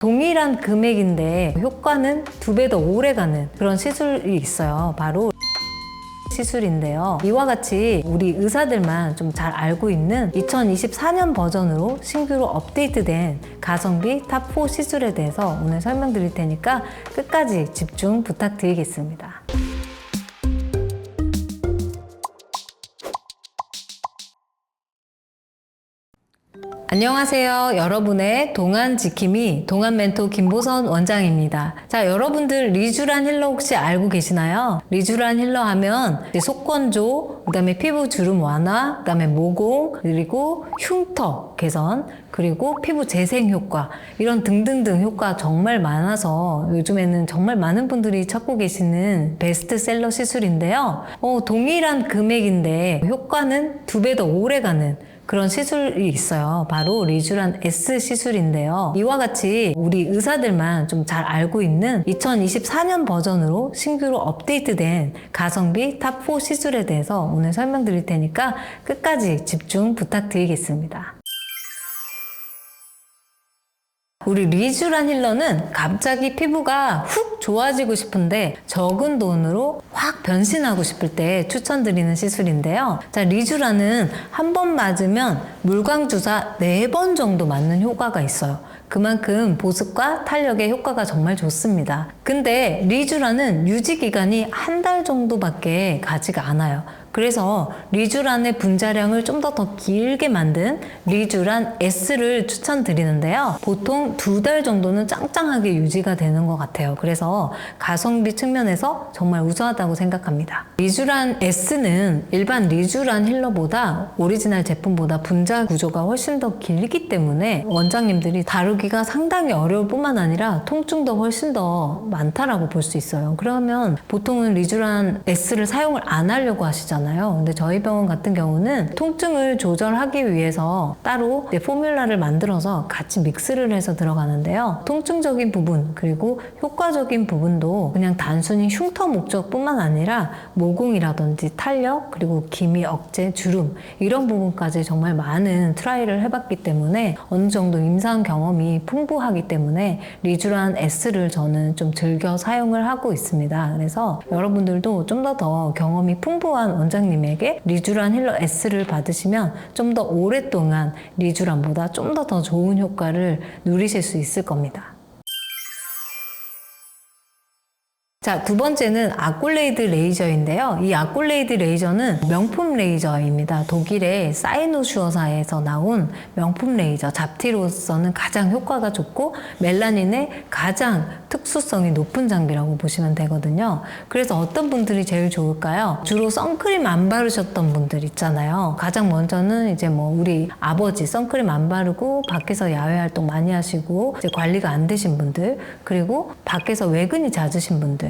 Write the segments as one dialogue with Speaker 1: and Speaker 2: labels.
Speaker 1: 동일한 금액인데 효과는 두 배 더 오래 가는 그런 시술이 있어요. 바로 시술인데요. 이와 같이 우리 의사들만 좀 잘 알고 있는 2024년 버전으로 신규로 업데이트된 가성비 탑4 시술에 대해서 오늘 설명드릴 테니까 끝까지 집중 부탁드리겠습니다. 안녕하세요. 여러분의 동안 지킴이 동안 멘토 김보선 원장입니다. 자, 여러분들 리쥬란 힐러 혹시 알고 계시나요? 리쥬란 힐러 하면 속건조, 그다음에 피부 주름 완화, 그다음에 모공, 그리고 흉터 개선, 그리고 피부 재생 효과 이런 등등등 효과 정말 많아서 요즘에는 정말 많은 분들이 찾고 계시는 베스트셀러 시술인데요. 어, 동일한 금액인데 효과는 두 배 더 오래 가는 그런 시술이 있어요. 바로 리쥬란 S 시술인데요. 이와 같이 우리 의사들만 좀 잘 알고 있는 2024년 버전으로 신규로 업데이트된 가성비 탑4 시술에 대해서 오늘 설명드릴 테니까 끝까지 집중 부탁드리겠습니다. 우리 리쥬란 힐러는 갑자기 피부가 훅 좋아지고 싶은데 적은 돈으로 확 변신하고 싶을 때 추천드리는 시술인데요. 자, 리쥬란은 한 번 맞으면 물광 주사 네 번 정도 맞는 효과가 있어요. 그만큼 보습과 탄력의 효과가 정말 좋습니다. 근데 리쥬란은 유지 기간이 한 달 정도밖에 가지가 않아요. 그래서 리쥬란의 분자량을 좀 더 더 길게 만든 리쥬란 S를 추천드리는데요. 보통 두 달 정도는 짱짱하게 유지가 되는 것 같아요. 그래서 가성비 측면에서 정말 우수하다고 생각합니다. 리쥬란 S는 일반 리쥬란 힐러보다 오리지널 제품보다 분자 구조가 훨씬 더 길기 때문에 원장님들이 다루기가 상당히 어려울 뿐만 아니라 통증도 훨씬 더 많다라고 볼 수 있어요. 그러면 보통은 리쥬란 S를 사용을 안 하려고 하시잖아요. 근데 저희 병원 같은 경우는 통증을 조절하기 위해서 따로 포뮬라를 만들어서 같이 믹스를 해서 들어가는데요. 통증적인 부분 그리고 효과적인 부분도 그냥 단순히 흉터 목적뿐만 아니라 모공이라든지 탄력 그리고 기미 억제 주름 이런 부분까지 정말 많은 트라이를 해봤기 때문에 어느 정도 임상 경험이 풍부하기 때문에 리쥬란 S를 저는 좀 즐겨 사용을 하고 있습니다. 그래서 여러분들도 좀 더더 경험이 풍부한 원장님에게 리쥬란 힐러 S를 받으시면 좀 더 오랫동안 리쥬란보다 좀 더 더 좋은 효과를 누리실 수 있을 겁니다. 자, 두 번째는 아콜레이드 레이저인데요. 이 아콜레이드 레이저는 명품 레이저입니다. 독일의 사이노슈어사에서 나온 명품 레이저. 잡티로서는 가장 효과가 좋고 멜라닌의 가장 특수성이 높은 장비라고 보시면 되거든요. 그래서 어떤 분들이 제일 좋을까요? 주로 선크림 안 바르셨던 분들 있잖아요. 가장 먼저는 이제 뭐 우리 아버지 선크림 안 바르고 밖에서 야외 활동 많이 하시고 관리가 안 되신 분들 그리고 밖에서 외근이 잦으신 분들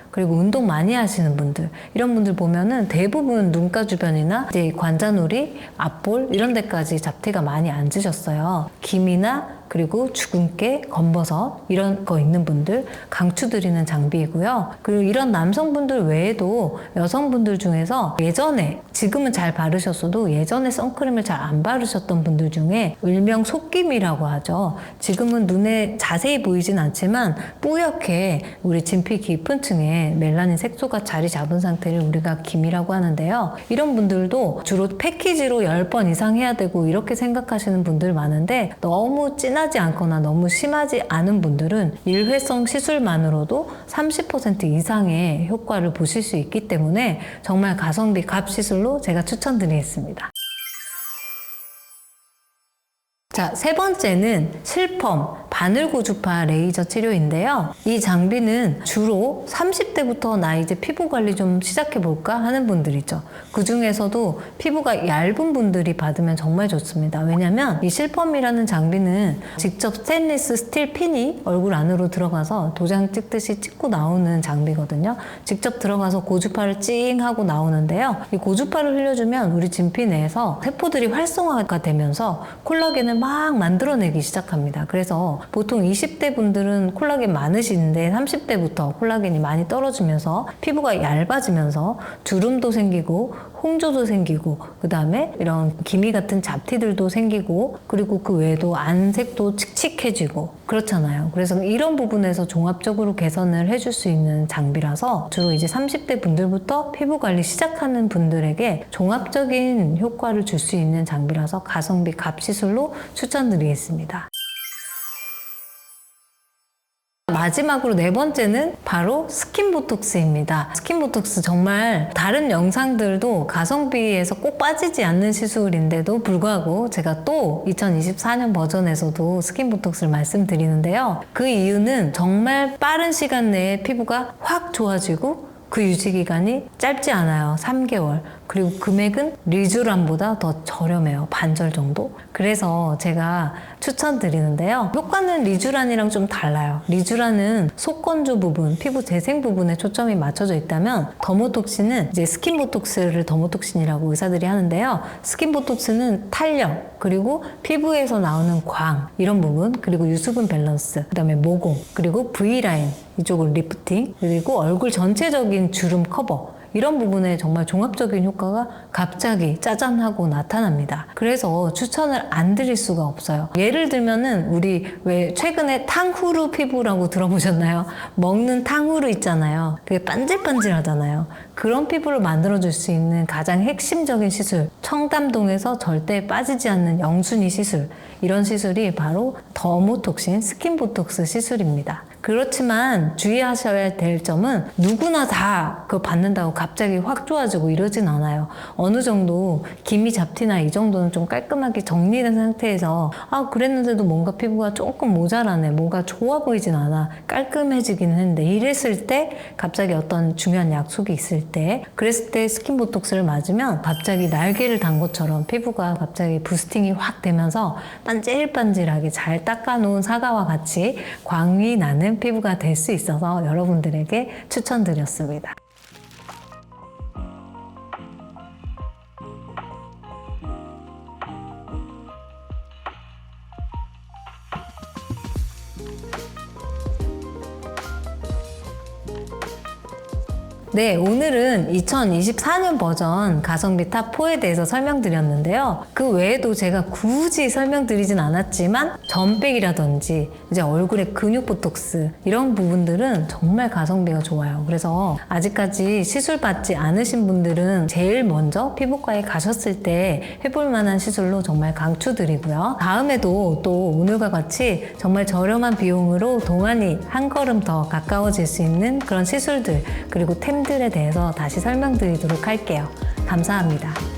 Speaker 1: 그리고 운동 많이 하시는 분들 이런 분들 보면은 대부분 눈가 주변이나 이제 관자놀이, 앞볼 이런 데까지 잡티가 많이 앉으셨어요. 김이나 그리고 주근깨, 검버섯 이런 거 있는 분들 강추드리는 장비이고요. 그리고 이런 남성분들 외에도 여성분들 중에서 예전에 지금은 잘 바르셨어도 예전에 선크림을 잘 안 바르셨던 분들 중에 일명 속김이라고 하죠. 지금은 눈에 자세히 보이진 않지만 뿌옇게 우리 진피 깊은 층에 멜라닌 색소가 자리 잡은 상태를 우리가 김이라고 하는데요. 이런 분들도 주로 패키지로 10번 이상 해야 되고 이렇게 생각하시는 분들 많은데 너무 진하지 않거나 너무 심하지 않은 분들은 일회성 시술만으로도 30% 이상의 효과를 보실 수 있기 때문에 정말 가성비 값 시술로 제가 추천드리겠습니다. 자, 세 번째는 실펌 바늘고주파 레이저 치료인데요. 이 장비는 주로 30대부터 나 이제 피부 관리 좀 시작해볼까 하는 분들이죠. 그 중에서도 피부가 얇은 분들이 받으면 정말 좋습니다. 왜냐면 이 실펌이라는 장비는 직접 스테인리스 스틸 핀이 얼굴 안으로 들어가서 도장 찍듯이 찍고 나오는 장비거든요. 직접 들어가서 고주파를 찡 하고 나오는데요. 이 고주파를 흘려주면 우리 진피 내에서 세포들이 활성화가 되면서 콜라겐을 막 만들어내기 시작합니다. 그래서 보통 20대 분들은 콜라겐 많으시는데 30대부터 콜라겐이 많이 떨어지면서 피부가 얇아지면서 주름도 생기고 홍조도 생기고 그 다음에 이런 기미 같은 잡티들도 생기고 그리고 그 외에도 안색도 칙칙해지고 그렇잖아요. 그래서 이런 부분에서 종합적으로 개선을 해줄 수 있는 장비라서 주로 이제 30대 분들부터 피부 관리 시작하는 분들에게 종합적인 효과를 줄 수 있는 장비라서 가성비 갑시술로 추천드리겠습니다. 마지막으로 네 번째는 바로 스킨 보톡스입니다. 스킨 보톡스 정말 다른 영상들도 가성비에서 꼭 빠지지 않는 시술인데도 불구하고 제가 또 2024년 버전에서도 스킨 보톡스를 말씀드리는데요. 그 이유는 정말 빠른 시간 내에 피부가 확 좋아지고 그 유지 기간이 짧지 않아요. 3개월. 그리고 금액은 리쥬란보다 더 저렴해요. 반절 정도. 그래서 제가 추천드리는데요. 효과는 리쥬란이랑 좀 달라요. 리쥬란은 속건조 부분, 피부 재생 부분에 초점이 맞춰져 있다면 더모톡신은 이제 스킨보톡스를 더모톡신이라고 의사들이 하는데요. 스킨보톡스는 탄력, 그리고 피부에서 나오는 광 이런 부분, 그리고 유수분 밸런스, 그다음에 모공, 그리고 V라인 이쪽을 리프팅, 그리고 얼굴 전체적인 주름 커버 이런 부분에 정말 종합적인 효과가 갑자기 짜잔하고 나타납니다. 그래서 추천을 안 드릴 수가 없어요. 예를 들면은 우리 왜 최근에 탕후루 피부라고 들어보셨나요? 먹는 탕후루 있잖아요. 그게 반질반질하잖아요. 그런 피부를 만들어줄 수 있는 가장 핵심적인 시술, 청담동에서 절대 빠지지 않는 영순위 시술, 이런 시술이 바로 더모톡신 스킨보톡스 시술입니다. 그렇지만 주의하셔야 될 점은 누구나 다 그거 받는다고 갑자기 확 좋아지고 이러진 않아요. 어느 정도 기미 잡티나 이 정도는 좀 깔끔하게 정리된 상태에서 아 그랬는데도 뭔가 피부가 조금 모자라네 뭔가 좋아 보이진 않아 깔끔해지기는 했는데 이랬을 때 갑자기 어떤 중요한 약속이 있을 때 그랬을 때 스킨 보톡스를 맞으면 갑자기 날개를 단 것처럼 피부가 갑자기 부스팅이 확 되면서 반질반질하게 잘 닦아놓은 사과와 같이 광이 나는 피부가 될 수 있어서 여러분들에게 추천드렸습니다. 네, 오늘은 2024년 버전 가성비 탑4에 대해서 설명드렸는데요. 그 외에도 제가 굳이 설명드리진 않았지만 점백이라든지 이제 얼굴의 근육 보톡스 이런 부분들은 정말 가성비가 좋아요. 그래서 아직까지 시술 받지 않으신 분들은 제일 먼저 피부과에 가셨을 때 해볼 만한 시술로 정말 강추드리고요. 다음에도 또 오늘과 같이 정말 저렴한 비용으로 동안이 한 걸음 더 가까워질 수 있는 그런 시술들 그리고 템 들에 대해서 다시 설명드리도록 할게요. 감사합니다.